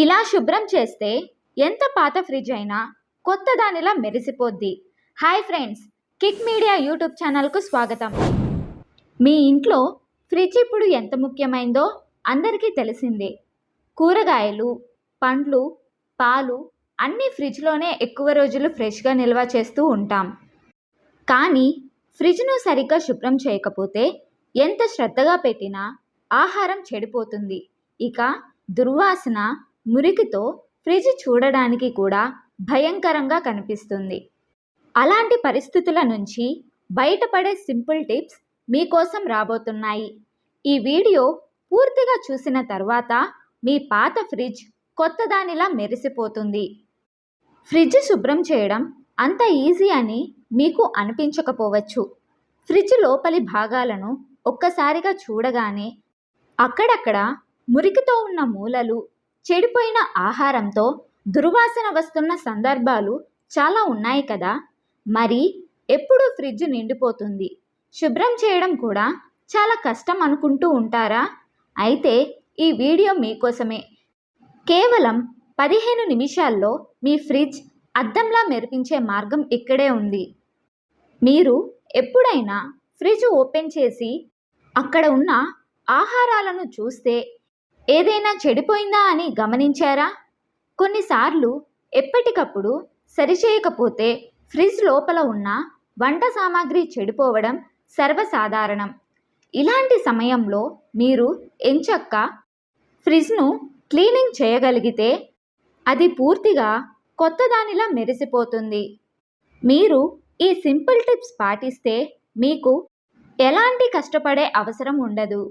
ఇలా శుభ్రం చేస్తే ఎంత పాత ఫ్రిడ్జ్ అయినా కొత్త దానిలా మెరిసిపోద్ది. Hi friends Kick media YouTube ఛానల్కు స్వాగతం. మీ ఇంట్లో ఫ్రిడ్జ్ ఇప్పుడు ఎంత ముఖ్యమైందో అందరికీ తెలిసిందే. కూరగాయలు పండ్లు పాలు అన్నీ ఫ్రిడ్జ్లోనే ఎక్కువ రోజులు ఫ్రెష్గా నిల్వ చేస్తూ ఉంటాం. కానీ ఫ్రిడ్జ్ను సరిగ్గా శుభ్రం చేయకపోతే ఎంత శ్రద్ధగా పెట్టినా ఆహారం చెడిపోతుంది. ఇక దుర్వాసన మురికితో ఫ్రిడ్జ్ చూడడానికి కూడా భయంకరంగా కనిపిస్తుంది. అలాంటి పరిస్థితుల నుంచి బయటపడే సింపుల్ టిప్స్ మీకోసం రాబోతున్నాయి. ఈ వీడియో పూర్తిగా చూసిన తర్వాత మీ పాత ఫ్రిడ్జ్ కొత్త దానిలా మెరిసిపోతుంది. ఫ్రిడ్జ్ శుభ్రం చేయడం అంత ఈజీ అని మీకు అనిపించకపోవచ్చు. ఫ్రిడ్జ్ లోపలి భాగాలను ఒక్కసారిగా చూడగానే అక్కడక్కడ మురికితో ఉన్న మూలలు చెడిపోయిన ఆహారంతో దుర్వాసన వస్తున్న సందర్భాలు చాలా ఉన్నాయి కదా. మరి ఎప్పుడు ఫ్రిడ్జ్ నిండిపోతుంది? శుభ్రం చేయడం కూడా చాలా కష్టం అనుకుంటూ ఉంటారా? అయితే ఈ వీడియో మీకోసమే. కేవలం పదిహేను నిమిషాల్లో మీ ఫ్రిడ్జ్ అద్దంలా మెరిపించే మార్గం ఇక్కడే ఉంది. మీరు ఎప్పుడైనా ఫ్రిడ్జ్ ఓపెన్ చేసి అక్కడ ఉన్న ఆహారాలను చూస్తే ఏదైనా చెడిపోయిందా అని గమనించారా? కొన్నిసార్లు ఎప్పటికప్పుడు సరిచేయకపోతే ఫ్రిడ్జ్ లోపల ఉన్న వంట సామాగ్రి చెడిపోవడం సర్వసాధారణం. ఇలాంటి సమయంలో మీరు ఎంచక్క ఫ్రిడ్జ్ను క్లీనింగ్ చేయగలిగితే అది పూర్తిగా కొత్తదానిలా మెరిసిపోతుంది. మీరు ఈ సింపుల్ టిప్స్ పాటిస్తే మీకు ఎలాంటి కష్టపడే అవసరం ఉండదు.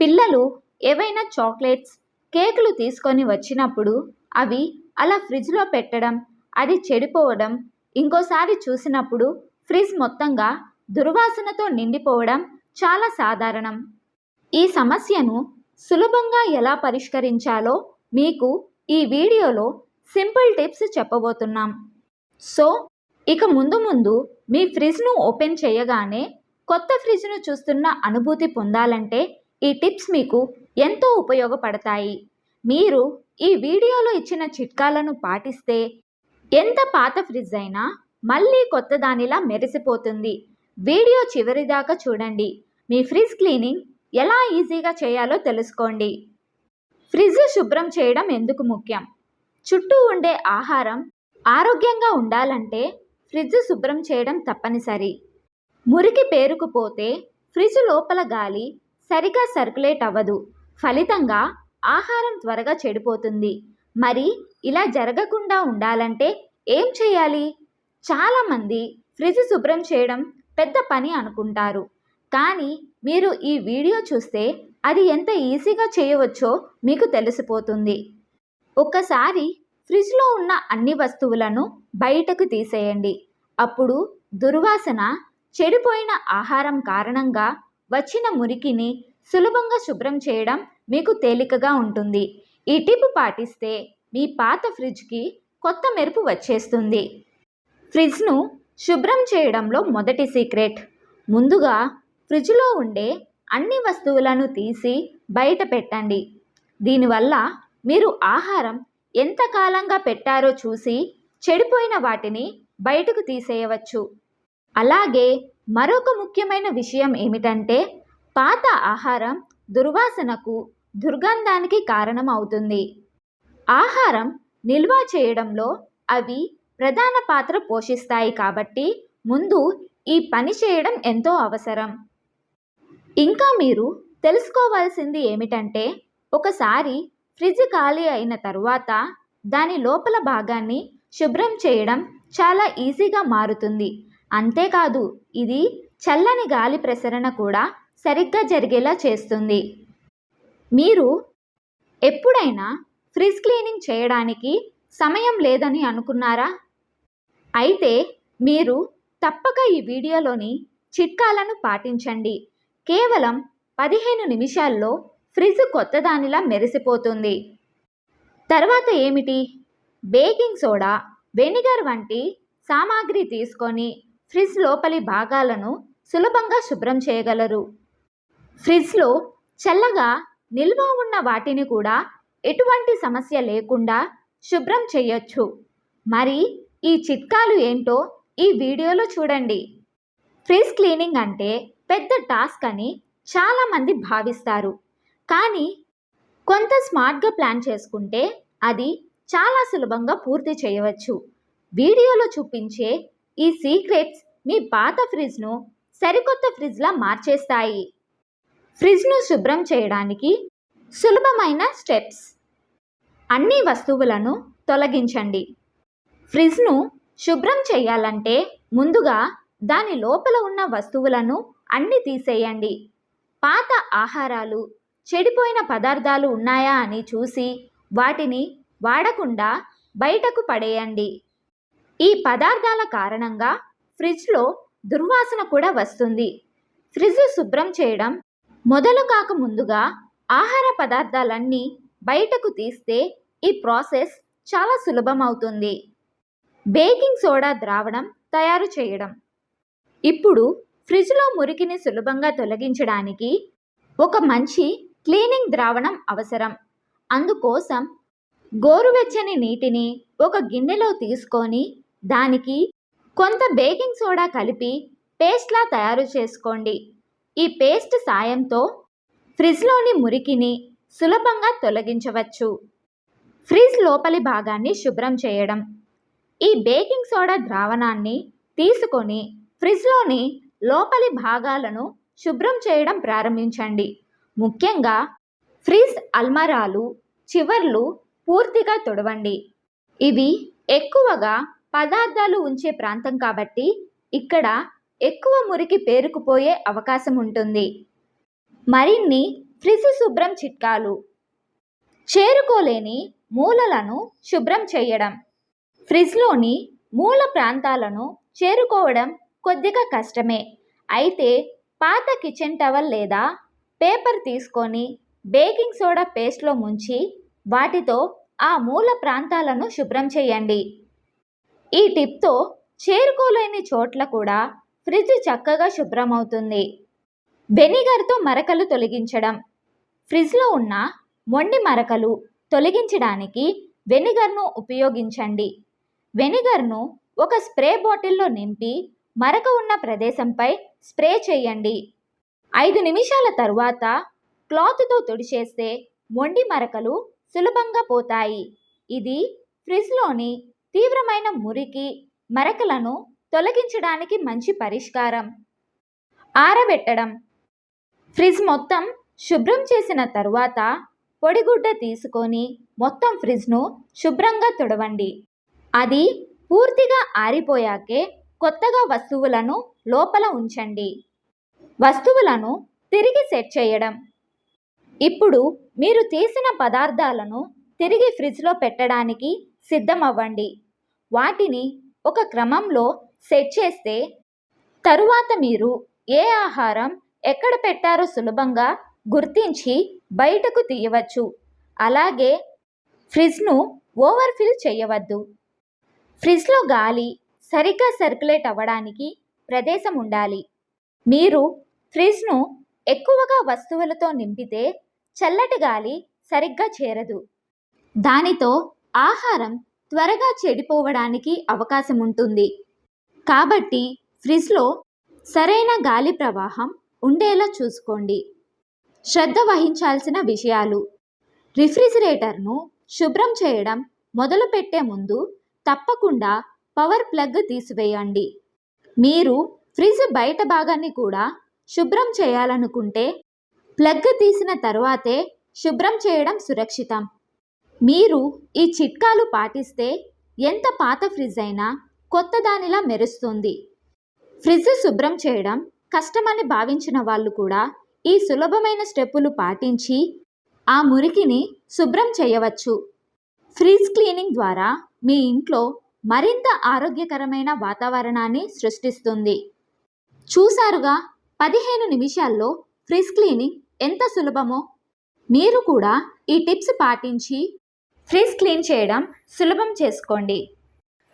పిల్లలు ఏవైనా చాక్లెట్స్ కేకులు తీసుకొని వచ్చినప్పుడు అవి అలా ఫ్రిడ్జ్లో పెట్టడం అది చెడిపోవడం ఇంకోసారి చూసినప్పుడు ఫ్రిడ్జ్ మొత్తంగా దుర్వాసనతో నిండిపోవడం చాలా సాధారణం. ఈ సమస్యను సులభంగా ఎలా పరిష్కరించాలో మీకు ఈ వీడియోలో సింపుల్ టిప్స్ చెప్పబోతున్నాం. సో ఇక ముందు ముందు మీ ఫ్రిడ్జ్ను ఓపెన్ చేయగానే కొత్త ఫ్రిడ్జ్ను చూస్తున్న అనుభూతి పొందాలంటే ఈ టిప్స్ మీకు ఎంతో ఉపయోగపడతాయి. మీరు ఈ వీడియోలో ఇచ్చిన చిట్కాలను పాటిస్తే ఎంత పాత ఫ్రిడ్జ్ అయినా మళ్ళీ కొత్త దానిలా మెరిసిపోతుంది. వీడియో చివరిదాకా చూడండి. మీ ఫ్రిడ్జ్ క్లీనింగ్ ఎలా ఈజీగా చేయాలో తెలుసుకోండి. ఫ్రిడ్జ్ శుభ్రం చేయడం ఎందుకు ముఖ్యం? చుట్టూ ఉండే ఆహారం ఆరోగ్యంగా ఉండాలంటే ఫ్రిడ్జ్ శుభ్రం చేయడం తప్పనిసరి. మురికి పేరుకుపోతే ఫ్రిడ్జ్ లోపల గాలి సరిగా సర్క్యులేట్ అవ్వదు. ఫలితంగా ఆహారం త్వరగా చెడిపోతుంది. మరి ఇలా జరగకుండా ఉండాలంటే ఏం చేయాలి? చాలామంది ఫ్రిడ్జ్ శుభ్రం చేయడం పెద్ద పని అనుకుంటారు. కానీ మీరు ఈ వీడియో చూస్తే అది ఎంత ఈజీగా చేయవచ్చో మీకు తెలిసిపోతుంది. ఒక్కసారి ఫ్రిడ్జ్లో ఉన్న అన్ని వస్తువులను బయటకు తీసేయండి. అప్పుడు దుర్వాసన చెడిపోయిన ఆహారం కారణంగా వచ్చిన మురికిని సులభంగా శుభ్రం చేయడం మీకు తేలికగా ఉంటుంది. ఈ టిప్ పాటిస్తే మీ పాత ఫ్రిడ్జ్కి కొత్త మెరుపు వచ్చేస్తుంది. ఫ్రిడ్జ్ను శుభ్రం చేయడంలో మొదటి సీక్రెట్. ముందుగా ఫ్రిడ్జ్లో ఉండే అన్ని వస్తువులను తీసి బయట పెట్టండి. దీనివల్ల మీరు ఆహారం ఎంత కాలంగా పెట్టారో చూసి చెడిపోయిన వాటిని బయటకు తీసేయవచ్చు. అలాగే మరొక ముఖ్యమైన విషయం ఏమిటంటే పాత ఆహారం దుర్వాసనకు దుర్గంధానికి కారణం అవుతుంది ఆహారం నిల్వ చేయడంలో అవి ప్రధాన పాత్ర పోషిస్తాయి కాబట్టి ముందు ఈ పని చేయడం ఎంతో అవసరం. ఇంకా మీరు తెలుసుకోవాల్సింది ఏమిటంటే ఒకసారి ఫ్రిడ్జ్ ఖాళీ అయిన తరువాత దాని లోపల భాగాన్ని శుభ్రం చేయడం చాలా ఈజీగా మారుతుంది. అంతేకాదు ఇది చల్లని గాలి ప్రసరణ కూడా సరిగ్గా జరిగేలా చేస్తుంది. మీరు ఎప్పుడైనా ఫ్రిజ్ క్లీనింగ్ చేయడానికి సమయం లేదని అనుకున్నారా? అయితే మీరు తప్పక ఈ వీడియోలోని చిట్కాలను పాటించండి. కేవలం పదిహేను నిమిషాల్లో ఫ్రిజ్ కొత్తదానిలా మెరిసిపోతుంది. తర్వాత ఏమిటి? బేకింగ్ సోడా వెనిగర్ వంటి సామాగ్రి తీసుకొని ఫ్రిజ్ లోపలి భాగాలను సులభంగా శుభ్రం చేయగలరు. ఫ్రిడ్జ్లో చల్లగా నిల్వ ఉన్న వాటిని కూడా ఎటువంటి సమస్య లేకుండా శుభ్రం చేయొచ్చు. మరి ఈ చిట్కాలు ఏంటో ఈ వీడియోలో చూడండి. ఫ్రిజ్ క్లీనింగ్ అంటే పెద్ద టాస్క్ అని చాలామంది భావిస్తారు. కానీ కొంత స్మార్ట్గా ప్లాన్ చేసుకుంటే అది చాలా సులభంగా పూర్తి చేయవచ్చు. వీడియోలో చూపించే ఈ సీక్రెట్స్ మీ పాత ఫ్రిడ్జ్ను సరికొత్త ఫ్రిడ్జ్లా మార్చేస్తాయి. ఫ్రిడ్జ్ను శుభ్రం చేయడానికి సులభమైన స్టెప్స్. అన్ని వస్తువులను తొలగించండి. ఫ్రిడ్జ్ను శుభ్రం చేయాలంటే ముందుగా దాని లోపల ఉన్న వస్తువులను అన్ని తీసేయండి. పాత ఆహారాలు చెడిపోయిన పదార్థాలు ఉన్నాయా అని చూసి వాటిని వాడకుండా బయటకు పడేయండి. ఈ పదార్థాల కారణంగా ఫ్రిడ్జ్లో దుర్వాసన కూడా వస్తుంది. ఫ్రిడ్జ్ శుభ్రం చేయడం మొదలు కాక ముందుగా ఆహార పదార్థాలన్నీ బయటకు తీస్తే ఈ ప్రాసెస్ చాలా సులభం అవుతుంది బేకింగ్ సోడా ద్రావణం తయారు చేయడం. ఇప్పుడు ఫ్రిడ్జ్లో మురికిని సులభంగా తొలగించడానికి ఒక మంచి క్లీనింగ్ ద్రావణం అవసరం. అందుకోసం గోరువెచ్చని నీటిని ఒక గిన్నెలో తీసుకొని దానికి కొంత బేకింగ్ సోడా కలిపి పేస్ట్లా తయారు చేసుకోండి. ఈ పేస్ట్ సాయంతో ఫ్రిజ్లోని మురికిని సులభంగా తొలగించవచ్చు. ఫ్రిజ్ లోపలి భాగాన్ని శుభ్రం చేయడం. ఈ బేకింగ్ సోడా ద్రావణాన్ని తీసుకొని ఫ్రిజ్లోని లోపలి భాగాలను శుభ్రం చేయడం ప్రారంభించండి. ముఖ్యంగా ఫ్రిజ్ అల్మరాలు చివర్లు పూర్తిగా తుడవండి. ఇవి ఎక్కువగా పదార్థాలు ఉంచే ప్రాంతం కాబట్టి ఇక్కడ ఎక్కువ మురికి పేరుకుపోయే అవకాశం ఉంటుంది మరిన్ని ఫ్రిజ్ శుభ్రం చిట్కాలు. చేరుకోలేని మూలలను శుభ్రం చేయడం. ఫ్రిజ్లోని మూల ప్రాంతాలను చేరుకోవడం కొద్దిగా కష్టమే. అయితే పాత కిచెన్ టవల్ లేదా పేపర్ తీసుకొని బేకింగ్ సోడా పేస్ట్లో ముంచి వాటితో ఆ మూల ప్రాంతాలను శుభ్రం చేయండి. ఈ టిప్తో చేరుకోలేని చోట్ల కూడా ఫ్రిడ్జ్ చక్కగా శుభ్రమవుతుంది. వెనిగర్తో మరకలు తొలగించడం. ఫ్రిడ్జ్లో ఉన్న మొండి మరకలు తొలగించడానికి వెనిగర్ను ఉపయోగించండి. వెనిగర్ను ఒక స్ప్రే బాటిల్లో నింపి మరక ఉన్న ప్రదేశంపై స్ప్రే చేయండి. ఐదు నిమిషాల తరువాత క్లాత్తో తుడిచేస్తే మొండి మరకలు సులభంగా పోతాయి. ఇది ఫ్రిడ్జ్లోని తీవ్రమైన మురికి మరకలను తొలగించడానికి మంచి పరిష్కారం. ఆరబెట్టడం. ఫ్రిడ్జ్ మొత్తం శుభ్రం చేసిన తరువాత పొడిగుడ్డ తీసుకొని మొత్తం ఫ్రిడ్జ్ను శుభ్రంగా తుడవండి. అది పూర్తిగా ఆరిపోయాకే కొత్తగా వస్తువులను లోపల ఉంచండి. వస్తువులను తిరిగి సెట్ చేయడం. ఇప్పుడు మీరు తీసిన పదార్థాలను తిరిగి ఫ్రిడ్జ్లో పెట్టడానికి సిద్ధమవ్వండి. వాటిని ఒక క్రమంలో సెట్ చేస్తే తరువాత మీరు ఏ ఆహారం ఎక్కడ పెట్టారో సులభంగా గుర్తించి బయటకు తీయవచ్చు. అలాగే ఫ్రిడ్జ్ను ఓవర్ఫిల్ చేయవద్దు. ఫ్రిడ్జ్లో గాలి సరిగ్గా సర్క్యులేట్ అవ్వడానికి ప్రదేశం ఉండాలి. మీరు ఫ్రిడ్జ్ను ఎక్కువగా వస్తువులతో నింపితే చల్లటి గాలి సరిగ్గా చేరదు. దానితో ఆహారం త్వరగా చెడిపోవడానికి అవకాశం ఉంటుంది. కాబట్టి ఫ్రిడ్జ్లో సరైన గాలి ప్రవాహం ఉండేలా చూసుకోండి. శ్రద్ధ వహించాల్సిన విషయాలు. రిఫ్రిజిరేటర్ను శుభ్రం చేయడం మొదలుపెట్టే ముందు తప్పకుండా పవర్ ప్లగ్ తీసివేయండి. మీరు ఫ్రిడ్జ్ బయట భాగాన్ని కూడా శుభ్రం చేయాలనుకుంటే ప్లగ్ తీసిన తర్వాతే శుభ్రం చేయడం సురక్షితం. మీరు ఈ చిట్కాలు పాటిస్తే ఎంత పాత ఫ్రిడ్జ్ అయినా కొత్త దానిలా మెరుస్తుంది. ఫ్రిడ్జ్ శుభ్రం చేయడం కష్టమని భావించిన వాళ్ళు కూడా ఈ సులభమైన స్టెప్పులు పాటించి ఆ మురికిని శుభ్రం చేయవచ్చు. ఫ్రిడ్జ్ క్లీనింగ్ ద్వారా మీ ఇంట్లో మరింత ఆరోగ్యకరమైన వాతావరణాన్ని సృష్టిస్తుంది. చూసారుగా పదిహేను నిమిషాల్లో ఫ్రిడ్జ్ క్లీనింగ్ ఎంత సులభమో? మీరు కూడా ఈ టిప్స్ పాటించి ఫ్రిడ్జ్ క్లీన్ చేయడం సులభం చేసుకోండి.